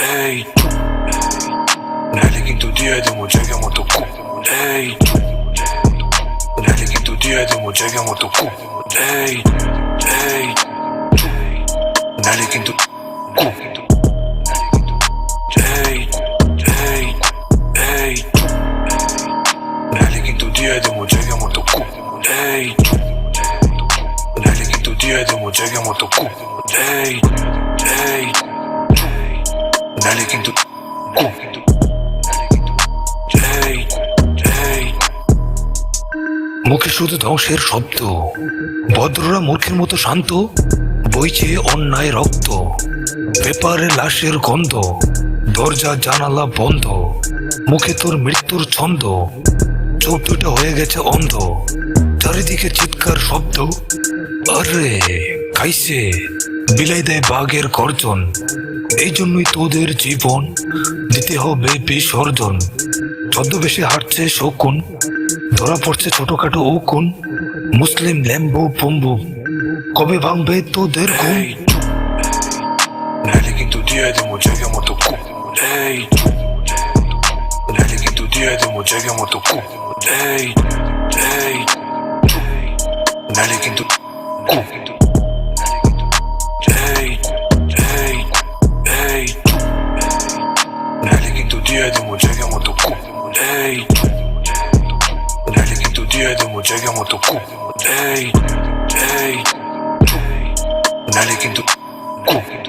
এই নাহলে কিন্তু দিয়ে দেবো জায়গা মতো কু এই নাহলে কিন্তু দিয়ে দেবো জায়গা মতো কু এই এই নাহলে কিন্তু কু এই এই এই নাহলে কিন্তু দিয়ে দেবো জায়গা মতো কু এই নাহলে কিন্তু দিয়ে দেবো জায়গা মতো কু এই এই নাহলে কিন্তু মুখে শুধু ধ্বংসের শব্দ। ভদ্ররা মূর্খের মতো শান্ত। বইছে অন্যায় রক্ত। পেপারে লাশের গন্ধ। দরজা, জানালা বন্ধ। মুখে তোর মৃত্যুর ছন্দ। চোখ দুটো হয়ে গেছে অন্ধ। চারিদিকে চিৎকার শব্দ। আরে খাইছে বিলাই দেয় বাঘের গর্জন। এই জন্যই তোদের জীবন দিতে হবে বিসর্জন। ছদ্মবেশে হাঁটছে শকুন, ধরা পড়ছে ছোটখাটো উকুন, মুসলিম ল্যাম্বো পম্বু। কবে ভাঙবে তোদের ঘুম? নাহলে কিন্তু দিয়ে দেবো জায়গা মতো কু এই নাহলে কিন্তু দিয়ে দেবো জায়গা মতো কু এই এই নাহলে কিন্তু কু diye de mo jege mo to ku Ey Lele ki tu diye de mo jege mo to ku Ey Ey Lele ki tu ku